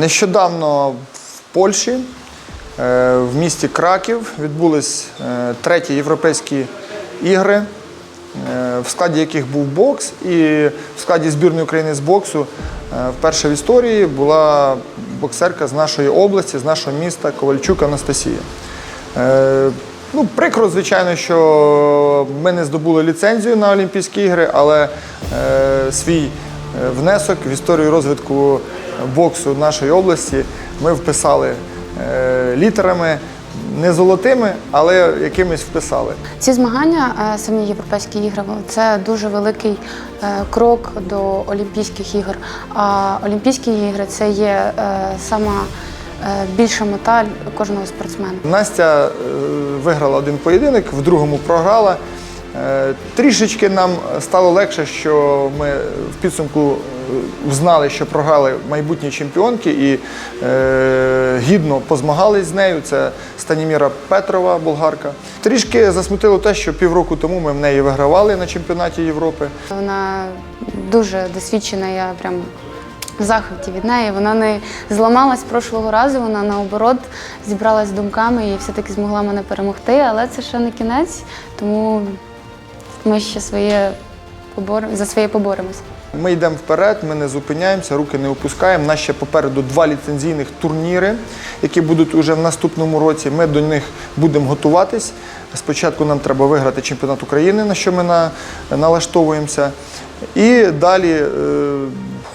Нещодавно в Польщі, е, в місті Краків, відбулись е, треті європейські ігри, е, в складі яких був бокс, і в складі збірної України з боксу вперше в історії була боксерка з нашої області, з нашого міста Ковальчук Анастасія. Ну, прикро, звичайно, що ми не здобули ліцензію на Олімпійські ігри, але е, свій внесок в історію розвитку боксу нашої області ми вписали е, літерами, не золотими, але якимись вписали. Ці змагання, е, самі європейські ігри, це дуже великий е, крок до Олімпійських ігор. А Олімпійські ігри це є сама більша мета кожного спортсмена. Настя виграла один поєдинок, в другому програла. Е, Трішечки нам стало легше, що ми в підсумку е, знали, що програли майбутні чемпіонки і е, гідно позмагались з нею. Це Станіміра Петрова, болгарка. Трішки засмутило те, що півроку тому ми в неї вигравали на чемпіонаті Європи. Вона дуже досвідчена, я прям в захваті від неї. Вона не зламалась прошлого разу, вона наоборот зібралась думками і все-таки змогла мене перемогти. Але це ще не кінець, тому ми ще своє побор... за своє поборемося. Ми йдемо вперед, ми не зупиняємося, руки не опускаємо. Нас ще попереду два ліцензійних турніри, які будуть уже в наступному році. Ми до них будемо готуватись. Спочатку нам треба виграти чемпіонат України, на що ми на, налаштовуємося. І далі е,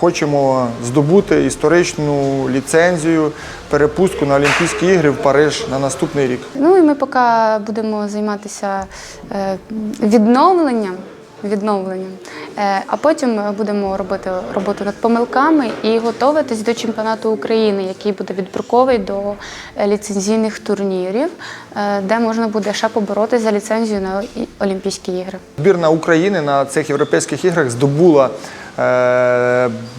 хочемо здобути історичну ліцензію, перепустку на Олімпійські ігри в Париж на наступний рік. Ну і ми поки будемо займатися е, відновленням. Відновленням, Е, а потім будемо робити роботу над помилками і готуватись до чемпіонату України, який буде відбірковий до ліцензійних турнірів, е, де можна буде ще поборотися за ліцензію на Олімпійські ігри. Збірна України на цих європейських іграх здобула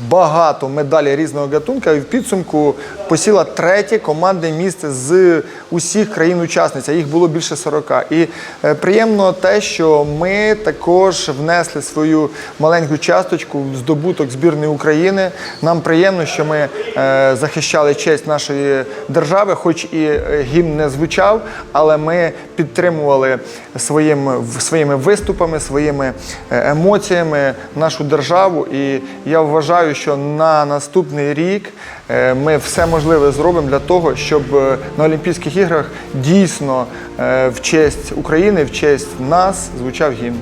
багато медалей різного гатунка і в підсумку посіла третє командне місце з усіх країн-учасниць. Їх було більше 40. І е, приємно те, що ми також внесли свою маленьку часточку в здобуток збірної України. Нам приємно, що ми е, захищали честь нашої держави, хоч і е, гімн не звучав, але ми підтримували своїм, своїми виступами, своїми е, емоціями нашу державу. І я вважаю, що на наступний рік е, ми все можливе зробимо для того, щоб е, на Олімпійських іграх дійсно е, в честь України, в честь нас звучав гімн.